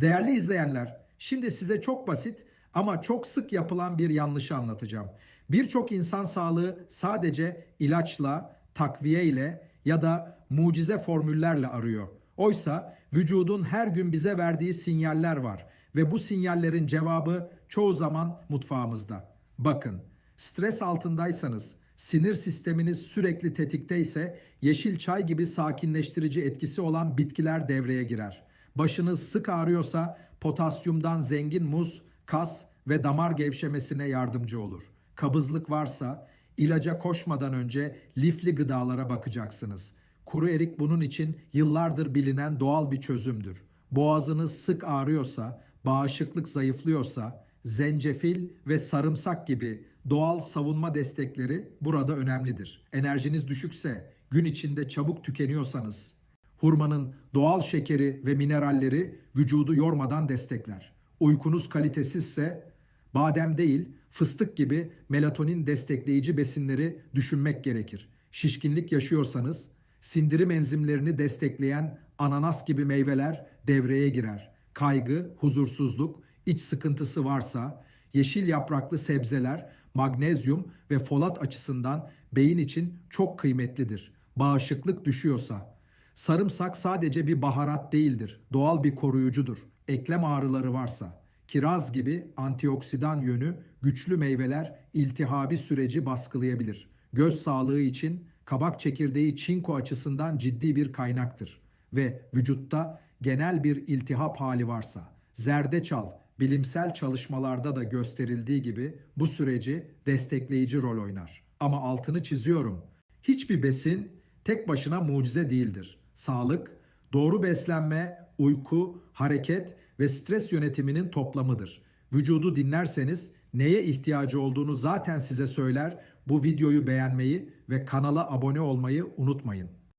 Değerli izleyenler, şimdi size çok basit ama çok sık yapılan bir yanlışı anlatacağım. Birçok insan sağlığı sadece ilaçla, takviye ile ya da mucize formüllerle arıyor. Oysa vücudun her gün bize verdiği sinyaller var ve bu sinyallerin cevabı çoğu zaman mutfağımızda. Bakın, stres altındaysanız, sinir sisteminiz sürekli tetikteyse yeşil çay gibi sakinleştirici etkisi olan bitkiler devreye girer. Başınız sık ağrıyorsa potasyumdan zengin muz, kas ve damar gevşemesine yardımcı olur. Kabızlık varsa ilaca koşmadan önce lifli gıdalara bakacaksınız. Kuru erik bunun için yıllardır bilinen doğal bir çözümdür. Boğazınız sık ağrıyorsa, bağışıklık zayıflıyorsa, zencefil ve sarımsak gibi doğal savunma destekleri burada önemlidir. Enerjiniz düşükse, gün içinde çabuk tükeniyorsanız, hurmanın doğal şekeri ve mineralleri vücudu yormadan destekler. Uykunuz kalitesizse, badem değil, fıstık gibi melatonin destekleyici besinleri düşünmek gerekir. Şişkinlik yaşıyorsanız, sindirim enzimlerini destekleyen ananas gibi meyveler devreye girer. Kaygı, huzursuzluk, iç sıkıntısı varsa yeşil yapraklı sebzeler magnezyum ve folat açısından beyin için çok kıymetlidir. Bağışıklık düşüyorsa sarımsak sadece bir baharat değildir. Doğal bir koruyucudur. Eklem ağrıları varsa kiraz gibi antioksidan yönü güçlü meyveler iltihabi süreci baskılayabilir. Göz sağlığı için kabak çekirdeği çinko açısından ciddi bir kaynaktır ve vücutta genel bir iltihap hali varsa zerdeçal bilimsel çalışmalarda da gösterildiği gibi bu süreci destekleyici rol oynar. Ama altını çiziyorum. Hiçbir besin tek başına mucize değildir. Sağlık, doğru beslenme, uyku, hareket ve stres yönetiminin toplamıdır. Vücudu dinlerseniz neye ihtiyacı olduğunu zaten size söyler. Bu videoyu beğenmeyi ve kanala abone olmayı unutmayın.